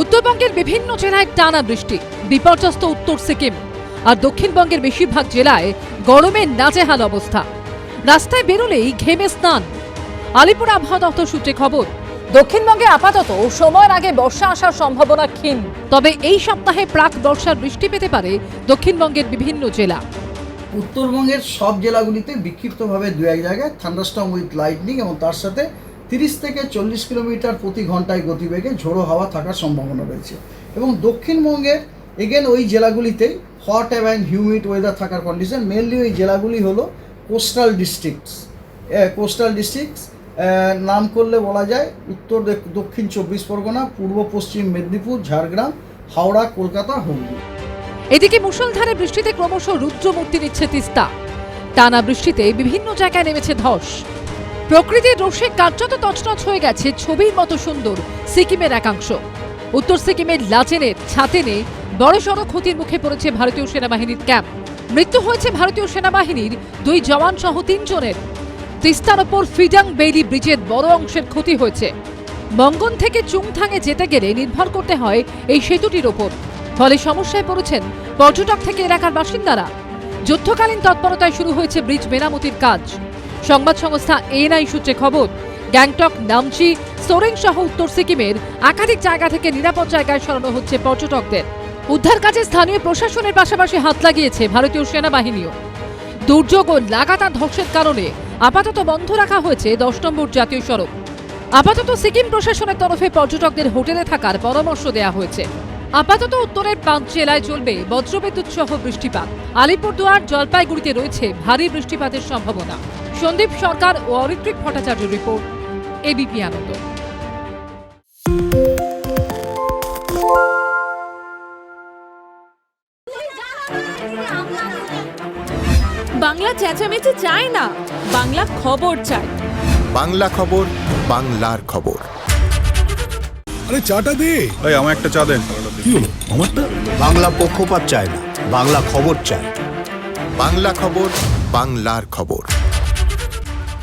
উত্তরবঙ্গের বিভিন্ন জেলায় টানা বৃষ্টি, বিপর্যস্ত উত্তর সিকিম আর দক্ষিণবঙ্গের বেশিরভাগ জেলায় গরমে নাজেহাল অবস্থা। রাস্তায় বেরোলেই ঘেমে স্নান। আলিপুর আবহাওয়া দপ্তর সূত্রে খবর, দক্ষিণবঙ্গে আপাতত সময়ের আগে বর্ষা আসার সম্ভাবনা ক্ষীণ। তবে এই সপ্তাহে প্রাক বর্ষার বৃষ্টি পেতে পারে দক্ষিণবঙ্গের বিভিন্ন জেলা। উত্তরবঙ্গের সব জেলাগুলিতে বিক্ষিপ্তভাবে দু এক জায়গায় থান্ডারস্টর্ম উইথ লাইটনিং এবং তার সাথে তিরিশ থেকে চল্লিশ কিলোমিটার প্রতি ঘন্টায় গতিবেগে ঝোড়ো হাওয়া থাকার সম্ভাবনা রয়েছে। এবং দক্ষিণবঙ্গের এগেন ওই জেলাগুলিতেই হট অ্যান্ড হিউমিড ওয়েদার থাকার কন্ডিশন মেনলি ওই জেলাগুলি হলো কোস্টাল ডিস্ট্রিক্টস কোস্টাল ডিস্ট্রিক্টস নাম করলে বলা যায় উত্তর দক্ষিণ চব্বিশ পরগনা, পূর্ব পশ্চিম মেদিনীপুর, ঝাড়গ্রাম, হাওড়া, কলকাতা, হুগলি। এদিকে মুষলধারে বৃষ্টিতে ক্রমশ রুদ্রমূর্তি নিচ্ছে তিস্তা টানা বৃষ্টিতে বিভিন্ন জায়গায় নেমেছে ধস। প্রকৃতির রোষে কার্যত তছনছ হয়ে গেছে ছবির মতো সুন্দর সিকিমের একাংশ। উত্তর সিকিমের লাচেনের ছাতেনে বড়সড় ক্ষতির মুখে পড়েছে ভারতীয় সেনাবাহিনীর ক্যাম্প। মৃত্যু হয়েছে ভারতীয় সেনাবাহিনীর দুই জওয়ান সহ তিনজনের। তিস্তার ওপর ফিডাং বেইলি ব্রিজের বড় অংশের ক্ষতি হয়েছে। মঙ্গন থেকে চুংথাঙে যেতে গেলে নির্ভর করতে হয় এই সেতুটির ওপর। ফলে সমস্যায় পড়েছেন পর্যটক থেকে এলাকার বাসিন্দারা। যুদ্ধকালীন তৎপরতায় শুরু হয়েছে ব্রিজ মেরামতির কাজ। সংবাদ সংস্থা এনআই সূত্রে খবর, গ্যাংটক, নামচি, সোরেং সহ উত্তর সিকিমের একাধিক জায়গা থেকে নিরাপদ জায়গায় সরানো হচ্ছে পর্যটকদের। উদ্ধার কাজে স্থানীয় প্রশাসনের পাশাপাশি হাত লাগিয়েছে ভারতীয় সেনাবাহিনীও। দুর্যোগ ও লাগাতার ধসের কারণে আপাতত বন্ধ রাখা হয়েছে দশ নম্বর জাতীয় সড়ক। আপাতত সিকিম প্রশাসনের তরফে পর্যটকদের হোটেলে থাকার পরামর্শ দেওয়া হয়েছে। আপাতত উত্তরের পাঁচ জেলায় চলবে বজ্রবিদ্যুৎ সহ বৃষ্টিপাত। আলিপুরদুয়ার, জলপাইগুড়িতে রয়েছে ভারী বৃষ্টিপাতের সম্ভাবনা। সন্দীপ সরকার ও অরিত্রিক ভট্টাচার্য রিপোর্ট এবিপি আনন্দ। বাংলা চেঁচামেচি চায় না বাংলা খবর চায়। বাংলা খবর বাংলার খবর। আরে চাটা দে। এই আমার একটা চা দেন। কি হলো? আমারটা? বাংলা পক্ষপাত চায় না বাংলা খবর চায়। বাংলা খবর বাংলার খবর।